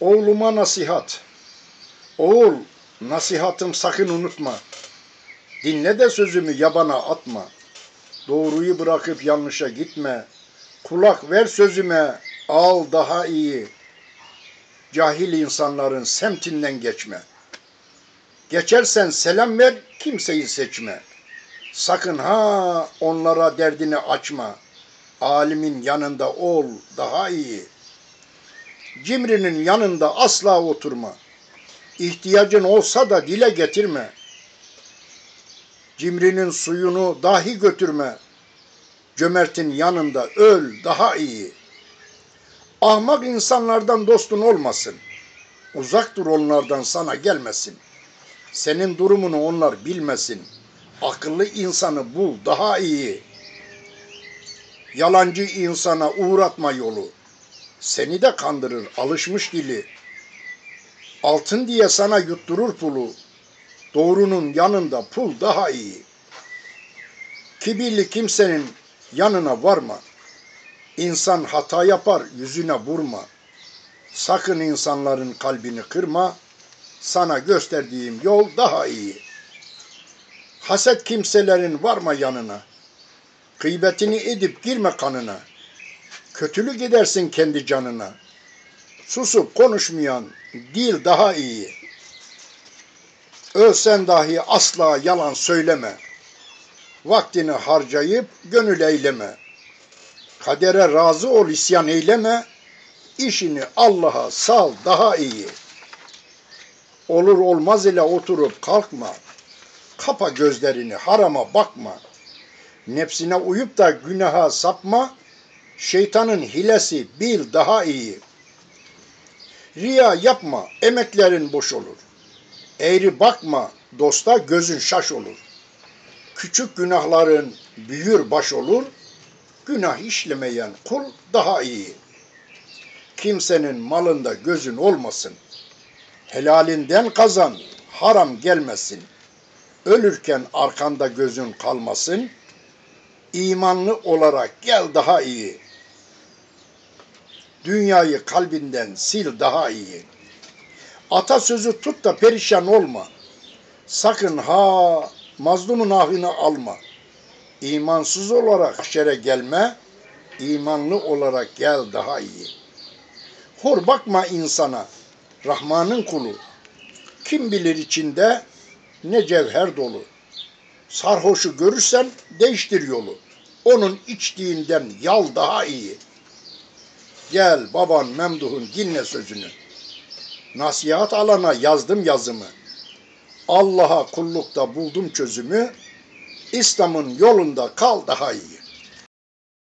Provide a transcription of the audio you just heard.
Oğluma nasihat. Oğul, nasihatım sakın unutma. Dinle de sözümü yabana atma. Doğruyu bırakıp yanlışa gitme. Kulak ver sözüme, al daha iyi. Cahil insanların semtinden geçme. Geçersen selam ver, kimseyi seçme. Sakın ha onlara derdini açma. Alimin yanında ol daha iyi. Cimrinin yanında asla oturma. İhtiyacın olsa da dile getirme. Cimrinin suyunu dahi götürme. Cömertin yanında öl daha iyi. Ahmak insanlardan dostun olmasın. Uzak dur onlardan sana gelmesin. Senin durumunu onlar bilmesin. Akıllı insanı bul daha iyi. Yalancı insana uğratma yolu. Seni de kandırır alışmış dili. Altın diye sana yutturur pulu. Doğrunun yanında pul daha iyi. Kibirli kimsenin yanına varma. İnsan hata yapar yüzüne vurma. Sakın insanların kalbini kırma. Sana gösterdiğim yol daha iyi. Haset kimselerin varma yanına. Gıybetini edip girme kanına. Kötülük edersin kendi canına. Susup konuşmayan dil daha iyi. Ölsen dahi asla yalan söyleme. Vaktini harcayıp gönül eyleme. Kadere razı ol isyan eyleme. İşini Allah'a sal daha iyi. Olur olmaz ile oturup kalkma. Kapa gözlerini harama bakma. Nefsine uyup da günaha sapma. Şeytanın hilesi bil daha iyi. Riya yapma, emeklerin boş olur. Eğri bakma, dosta gözün şaş olur. Küçük günahların büyür baş olur. Günah işlemeyen kul daha iyi. Kimsenin malında gözün olmasın. Helalinden kazan, haram gelmesin. Ölürken arkanda gözün kalmasın. İmanlı olarak gel daha iyi. Dünyayı kalbinden sil daha iyi. Atasözü tut da perişan olma. Sakın ha mazlumun ahını alma. İmansız olarak şere gelme, imanlı olarak gel daha iyi. Hor bakma insana, Rahman'ın kulu. Kim bilir içinde ne cevher dolu. Sarhoşu görürsen değiştir yolu. Onun içtiğinden yal daha iyi. Gel baban Memduh'un dinle sözünü. Nasihat alana yazdım yazımı. Allah'a kullukta buldum çözümü. İslam'ın yolunda kal daha iyi.